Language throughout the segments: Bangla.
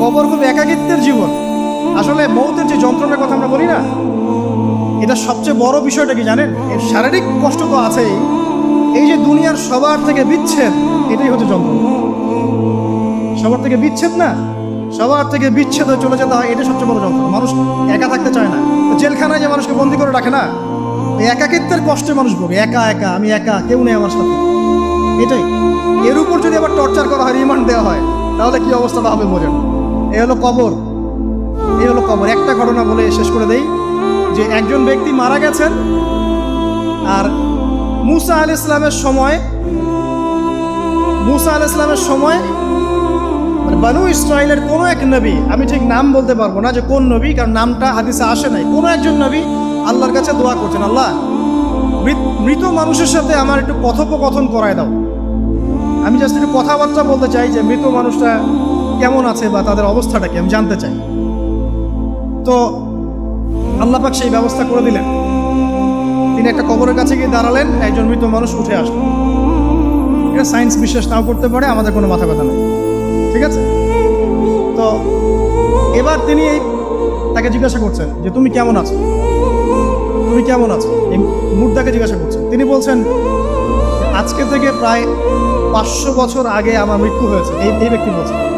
কবর খুব একাকিত্বের জীবন। আসলে মৌতের যে যন্ত্রণার কথা আমরা বলি না, এটা সবচেয়ে বড় বিষয়টা কি জানেন? এর শারীরিক কষ্ট তো আছেই। এই যে দুনিয়ার সবার থেকে বিচ্ছেদ, এটাই হচ্ছে যন্ত্রণা। সবার থেকে বিচ্ছেদ না, সবার থেকে বিচ্ছেদ হয়ে চলে যেতে হয় এটাই সবচেয়ে বড় যন্ত্রণা। মানুষ একা থাকতে চায় না। জেলখানায় যে মানুষকে বন্দি করে রাখে না একাকিত্বের কষ্টে মানুষ ভোগে। একা একা, আমি একা, কেউ নেই আমার সাথে। এটাই। এর উপর যদি আবার টর্চার করা হয়, রিমান্ড দেওয়া হয়, তাহলে কি অবস্থাটা হবে বোঝেন। এ হলো কবর। এই হলো কবর। একটা ঘটনা বলে শেষ করে দেই, যে একজন ব্যক্তি মারা গেছেন, আর মুসা আল ইসলামের সময়, মুসা আল ইসলামের সময় মানে বানু ইসরায়েলের কোনো এক নবী, আমি ঠিক নাম বলতে পারব না যে কোন নবী, কারণ নামটা হাদিসে আসে নাই। কোনো একজন নবী আল্লাহর কাছে দোয়া করছেন, আল্লাহ, মৃত- মৃত মানুষের সাথে আমার একটু কথোপকথন করায় দাও। আমি জাস্ট একটু কথাবার্তা বলতে চাই যে মৃত মানুষটা কেমন আছে বা তাদের অবস্থাটা কি, আমি জানতে চাই। তো আল্লাহ পাক সেই ব্যবস্থা করে দিলেন। তিনি একটা কবরের কাছে গিয়ে দাঁড়ালেন, একজন মৃত মানুষ উঠে আসলো। এটা সায়েন্স বিশ্বাস নাও করতে পারে, আমাদের কোনো মাথা ব্যথা নেই। ঠিক আছে? তো এবার তিনি তাকে জিজ্ঞাসা করছেন যে, তুমি কেমন আছো? তুমি কেমন আছো? এই মুদ্রাকে জিজ্ঞাসা করছেন। তিনি বলছেন, আজকে থেকে প্রায় পাঁচশো বছর আগে আমার মৃত্যু হয়েছে। এই এই ব্যক্তি বলছেন।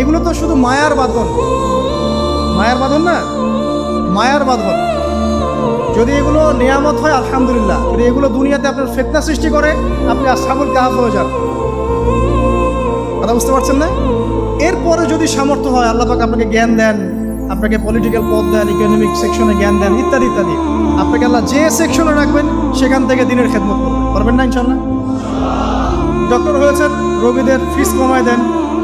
এগুলো তো শুধু মায়ার বাঁধন। মায়ার বাঁধন না? মায়ার বাঁধন। যদি এগুলো নিয়ামত হয়, আলহামদুলিল্লাহ। যদি এগুলো দুনিয়াতে আপনার ফেতনা সৃষ্টি করে, আপনি আসাবুল কাহাফ হয়ে যান। কথা বুঝতে পারছেন না? এরপরে যদি সামর্থ্য হয়, আল্লাহ পাক আপনাকে জ্ঞান দেন, আপনাকে পলিটিক্যাল পদ দেন ইকোনমিক সেকশনে জ্ঞান দেন, ইত্যাদি ইত্যাদি। আপনাকে আল্লাহ যে সেকশনে রাখবেন, সেখান থেকে দিনের খেদমত করবেন। পারবেন না ইনশাল্লাহ ডক্টর হয়েছেন রোগীদের ফিস কমায় দেন।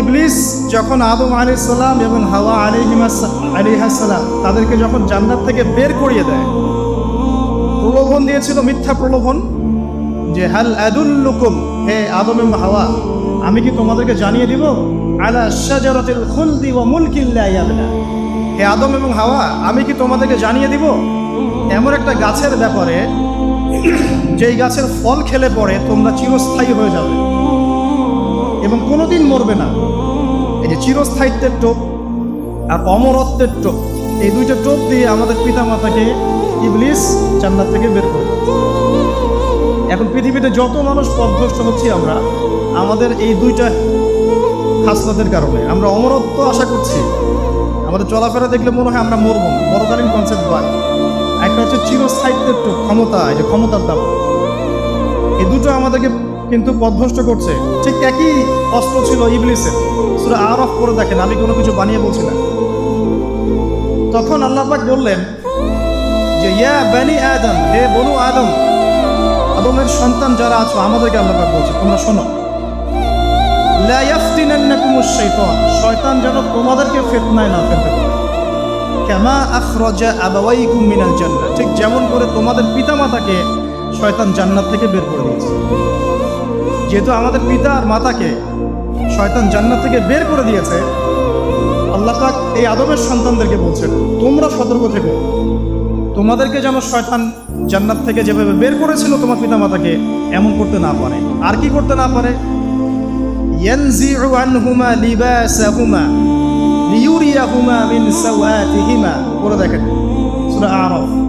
ইবলিস যখন আদম আলি সাল্লাম এবং হাওয়া আলিহিমাস আলিহাসাল্লাম তাদেরকে যখন জান্নাত থেকে বের করিয়ে দেয়, প্রলোভন দিয়েছিল, মিথ্যা প্রলোভন, যে হাল আদুল্লুকুম, হে আদম এবং হাওয়া, আমি কি তোমাদেরকে জানিয়ে দিব? আলা শাজারাতিল খুলদি ওয়া মুলকিন লা ইয়াবলা। হে আদম এবং হাওয়া, আমি কি তোমাদেরকে জানিয়ে দিব? এমন একটা গাছের ব্যাপারে, যেই গাছের ফল খেলে পরে তোমরা চিরস্থায়ী হয়ে যাবে। এবং কোনোদিন মরবে না। এই যে চিরস্থায়িত্বের টোপ আর অমরত্বের টোপ, এই দুইটা টোপ দিয়ে আমাদের পিতা মাতাকে ইবলিস জান্নাত থেকে বের করে এখন পৃথিবীতে যত মানুষ পথভ্রষ্ট হচ্ছি আমরা, আমাদের এই দুইটা হাসনাতের কারণে, আমরা অমরত্ব আশা করছি। আমাদের চলাফেরা দেখলে মনে হয় আমরা মরবো না। বড়কালীন কনসেপ্ট বাদ একটা হচ্ছে চিরস্থায়িত্বের টোপ, ক্ষমতা, এই যে ক্ষমতার দাম। এই দুটো আমাদেরকে কিন্তু পথভ্রষ্ট করছে। ঠিক একই অস্ত্র ছিল ইবলিসের। সুরা আর অফ করে দেখেন, আমি কোনো কিছু বানিয়ে বলছি না। তখন আল্লাহ পাক বললেন যে, ইয়া বানি আদম, হে বনু আদম, আদমের সন্তান যারা আছো, আমাদেরকে আল্লাহ পাক বলছে, তোমরা শোনো। শয়তান যেন তোমাদেরকে ফিতনায় না ফেলতে কামা আখরাজা আবাওয়াইকুম মিনাল জান্নাহ, ঠিক যেমন করে তোমাদের পিতামাতাকে শয়তান জান্নাত থেকে বের করে দিয়েছে। যেহেতু আমাদের পিতা আর মাতাকে শয়তান জান্নাত থেকে বের করে দিয়েছে, আল্লাহ পাক এই আদমের সন্তানদেরকে বলছেন, তোমরা সতর্ক থেকো। তোমাদেরকে যেন শয়তান জান্নাত থেকে যেভাবে বের করেছিল তোমার পিতা মাতাকে এমন করতে না পারে। আর কি করতে না পারে? পড়ে দেখেন আরাফ।